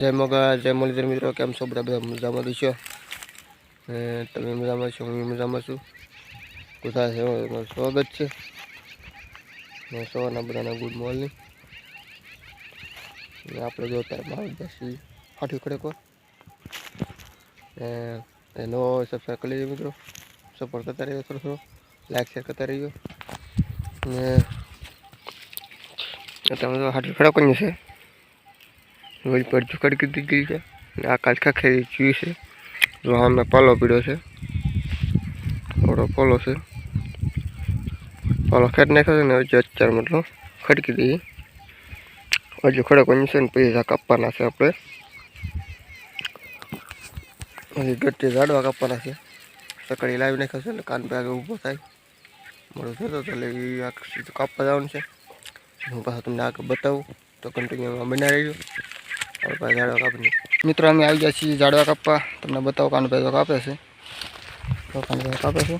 જય મગા જય મુરલીધર મિત્રો, કેમ છો બધા? બધા મજામાં ને તમે મજામાં છો? હું મજામાં છું. બધા છે સ્વાગત છે. ને સવારના બધાના ગુડ મોર્નિંગ. આપણે જો અત્યારે બાર દસી હાથી ખડેકો ને એ નવો સબસ્ક્રાઈબ કરી લેજો મિત્રો. સપોર્ટ કરતા રહ્યો થોડો થોડો. લાઈક શેર કરતા રહ્યો ને તમે તો હાથી ખડકવાની છે? રોજ પર ચુકડ કીધી ગઈ છે. આ આકાશ ખેરી ચીવી છે. જો અમે પાલો પીડ્યો છે. થોડો પોલો છે. પાલો ખેડ નાખ્યો છે ને હજુ અત્યારે મતલબ ખડકી દઈએ હજુ ખડકવાની છે ને પૈસા કાપવાના છે આપણે. હજી ગટ્ટી ઝાડવા કાપવાના છે. સકડી લાવી નાખ્યો છે ને કાન પે આગળ ઊભો થાય. મળો થતો તો એટલે કાપવા જવાનું છે. હું પાછું તમને આગળ બતાવું. તો કન્ટિન્યુમાં બનાવી રહીજો. હવે પાછા ઝાડવા કાપી મિત્રો અમે આવી ગયા છીએ ઝાડવા કાપવા તમને બતાવો કાન ભાઈ કાપે છે તો કાન ભાઈ કાપે છે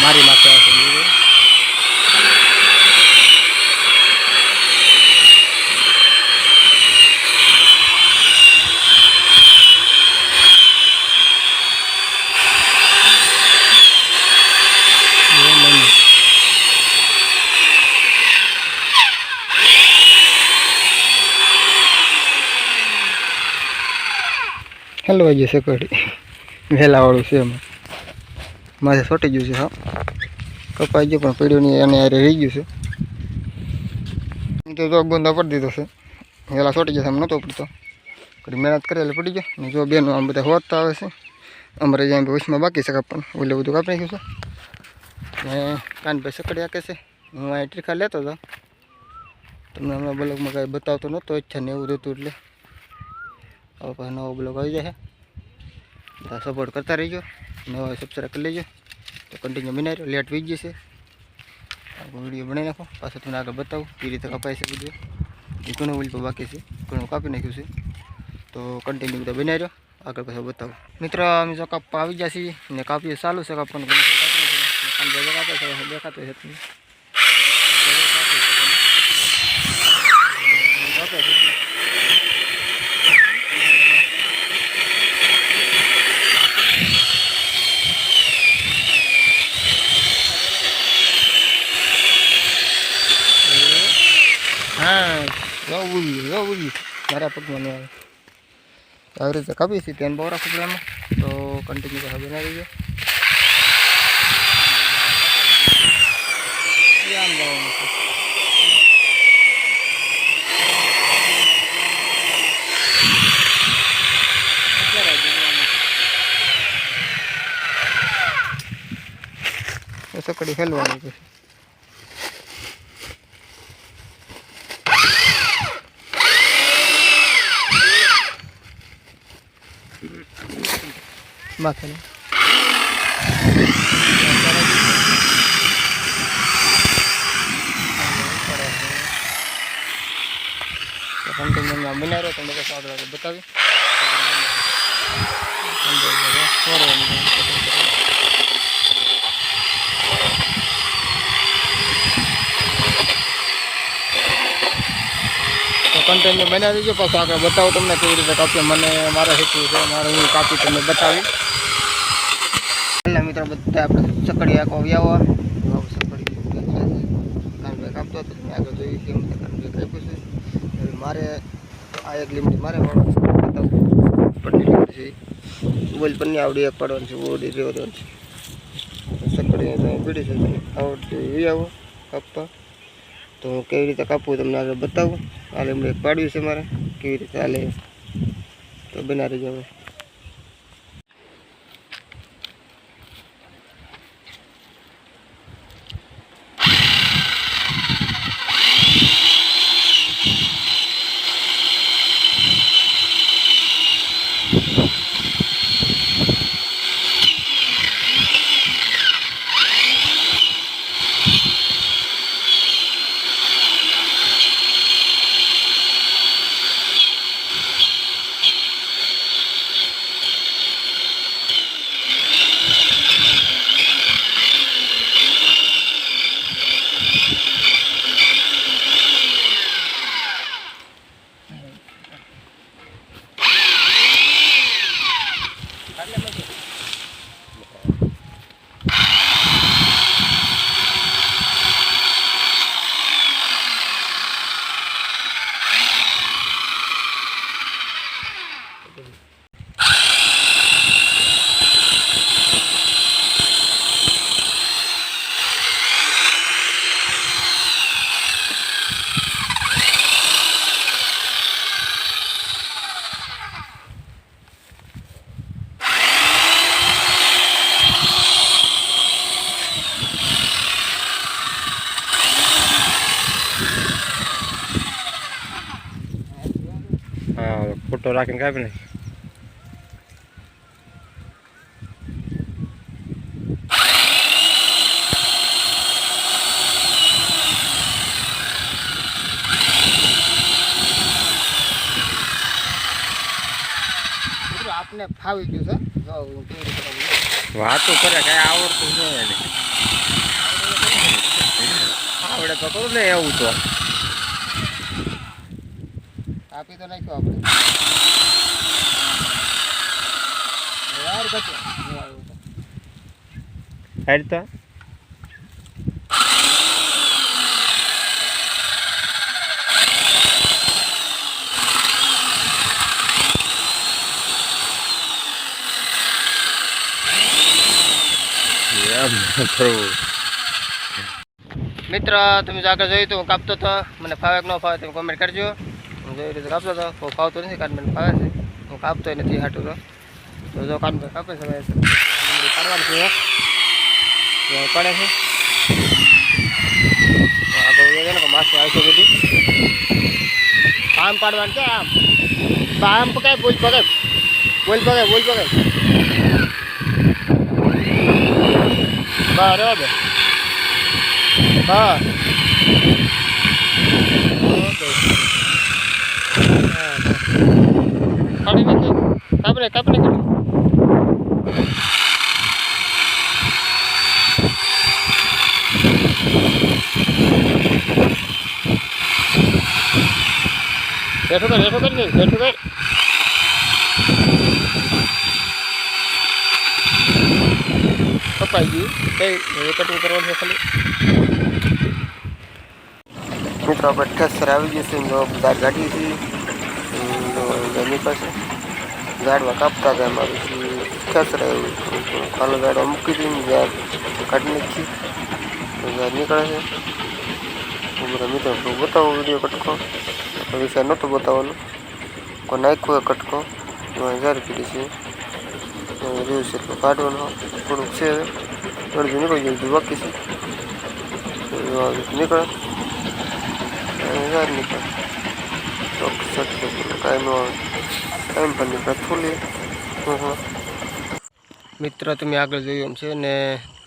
મારી માથે હેલો આવી જશે કઢી વહેલાવાળું છે એમાં. માથે છોટી ગયું છે, હા. કપાઈ ગયું, પણ પીડ્યું નહીં, એને હારે રહી ગયું છે. તો જો બંધ પડી દીધો છે. વહેલા સોટી જશે આમ નહોતો પડતો કઢી મહેનત કરે, એટલે પડી ગયો. ને જો બેનો, આમ બધા હોતતા આવે છે. અમારે જ્યાં વચમાં બાકી છે કાપવાનું ઓલે બધું કાપી નાખ્યું છે. ને કાનભાઈ સકડી આકે છે. હું અહીં ટીખા લેતો હતો. તમને હમણાં બ્લોગમાં કાંઈ બતાવતો નહોતો, ઈચ્છા ને એવું રહેતું એટલે. હવે પાછો નવો બ્લોગ આવી જશે બધા સપોર્ટ કરતા રહીજો નવા સબસ્ક્રાઈબ કરી લેજો તો કન્ટિન્યુ બનાવી રહ્યો લેટ વીજ જશે આગળ વીડિયો બનાવી નાખો પાછું તમને આગળ બતાવું કેવી રીતે કપાય છે બધું એ ઘણું ઓલી બાકી છે ઘણું કાપી નાખ્યું છે તો કન્ટિન્યુ બધા બનાવી રહ્યો આગળ પાછું બતાવું મિત્ર અમે જો કાપવા આવી ગયા છીએ ને કાપીએ ચાલુ છે કાપવાનું ઘણું બધું કાપી નાખ્યું છે. કાન ભેગા કાપે છે દેખાતો છે હા. જવું જવું મારા પગમાં આવે. આવી રીતે કાપી છે તેમ બહુ પડે એમાં તો કન્ટિન્યુ કરવા બનાવી છે? સકડી હેલવાની પછી માથે કન્ટિન્યુમાં બનાવ્યો તમને આગળ આગળ બતાવી. તો કન્ટિન્યુ બનાવી દેજો. પાછું આગળ બતાવો તમને કેવી રીતે કાપીએ. મને મારે હેતુ છે, મારે હું કાપી તમને બતાવી મિત્રો, બધા આપણે સકડી આખો આવ્યા સકડી કાપતો હતો આગળ જોયું કે કાપ્યું છે. મારે આ એક લિમિટ મારે પન્ની લીમડી છે. આવડી, એક પાડવાની સકડી પીડી છે. આવડતી વ્યાવો કાપવા તો હું કેવી રીતે કાપું તમને આગળ બતાવું? આ લીમડી પાડ્યું છે મારે. કેવી રીતે હાલે? તો બનાવી જાવ પટ્ટો રાખીને કાપી નાખ આપને ફાવી ગયું છે. વાતો કરે કઈ આવડતું નહીં એને. આવડે તો કરું ને એવું તો. આપી તો નાખ્યો આપણે યાર કચો ન આવ્યો તો. હેડ તો એમ થોડું મિત્ર તમે જો આગળ જોયું તો હું કાપતો હતો મને ફાવે કે ન ફાવે તમે કોમેન્ટ કરજો હું રીતે કાપતો હતો. કોઈ ફાવતો નથી મને ફાવે છે. હું કાપતો નથી હાટું તો. જો કાન કાપે છે કાઢવાનું છે. પડે છે. આગળ માસે આવશે બધી. આમ પાડવાનું છે, આમ. આમ પકાય બોલ પકાય બોલ પકાય બોલ પકાય બરાબર હા કાઢી નાખી કાપને કાપને કાઢી બેઠો કર બેઠો કર ને, બેઠો કર કપાઈ ગયું કઈ હવે કટિંગ કરવાનું છે ખાલી મિત્રો આપણે ઠેસર આવી ગયું છે જો દાળ ગાડી છે એની પાસે ઝાડવા કાપતા હતા અમારું ઠેસર આવ્યું ખાલો ઝાડવા મૂકી દઈને ઝાડ કાઢી નાખી તો ઝાડ નીકળે છે હું બધા મિત્રો થોડું બતાવો વીડિયો કટકો વિષય નહોતો બતાવવાનો કોઈ નાખ્યો હોય કટકો એમાં હજાર પીડી છે રહ્યું છે એટલું કાઢવાનું થોડુંક છે અડધું નીકળી જાય અડધું બાકી છે તો આ રીતે નીકળે હજાર નીકળે ચોક્કસ કાંઈ ન આવે થોડી હં હં મિત્ર, તમે આગળ જોયું એમ છે ને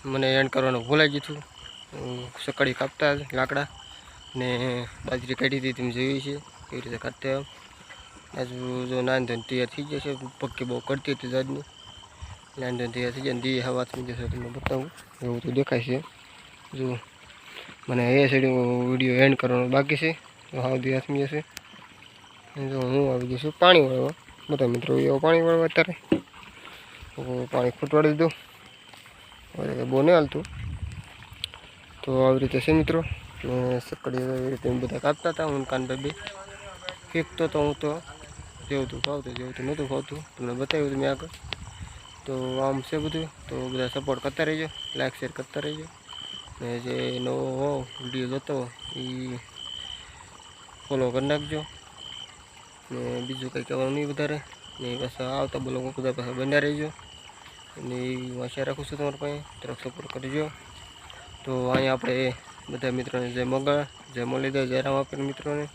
મને એન્ડ કરવાનું ભૂલાઈ ગયું હતું. સકડી કાપતા લાકડા ને બાજરી કાઢી હતી, તમે જોયું છે, કેવી રીતે કાઢતા આજુ જો નાન ધોઈને તૈયાર થઈ જશે પક્કી બહુ કરતી હતી જાજની નાન ધોઈને તૈયાર થઈ જાય દી હવા થઈ જશે તમને બતાવું. એવું તો દેખાય છે. જો મને એ સાઈડ વીડિયો એન્ડ કરવાનો બાકી છે. તો હાવ દી હાથમી જશે જો હું આવી જઈશું પાણી વાળવા બધા મિત્રો એવો પાણી વાળવા અત્યારે. પાણી ખૂટવાડી દીધું. નહીં હાલતું. તો આવી રીતે છે મિત્રો. સકડી એવી રીતે બધા કાપતા હતા. હું કાનભાઈ ફેંકતો તો હું તો જેવું તું ખાવતું જેવું તું નહોતું ખાવતું તમને બતાવ્યું હતું મેં આગળ. તો આમ છે બધું. તો બધા સપોર્ટ કરતા રહેજો. લાઇક શેર કરતા રહેજો. ને જે નવો હોવ વીડિયો જોતો એ ફોલો કરી નાખજો. ને બીજું કંઈ કહેવાનું નહીં વધારે. ને પાછા આવતા બોલો બધા પાસે બન્યા રહેજો. અને હું આશા રાખું છું તમારા પાસે. તરફ સપોર્ટ કરજો. તો અહીંયા આપણે બધા મિત્રોને જય મંગળ, જય મુરલીધર જય રામ આપેલ મિત્રોને.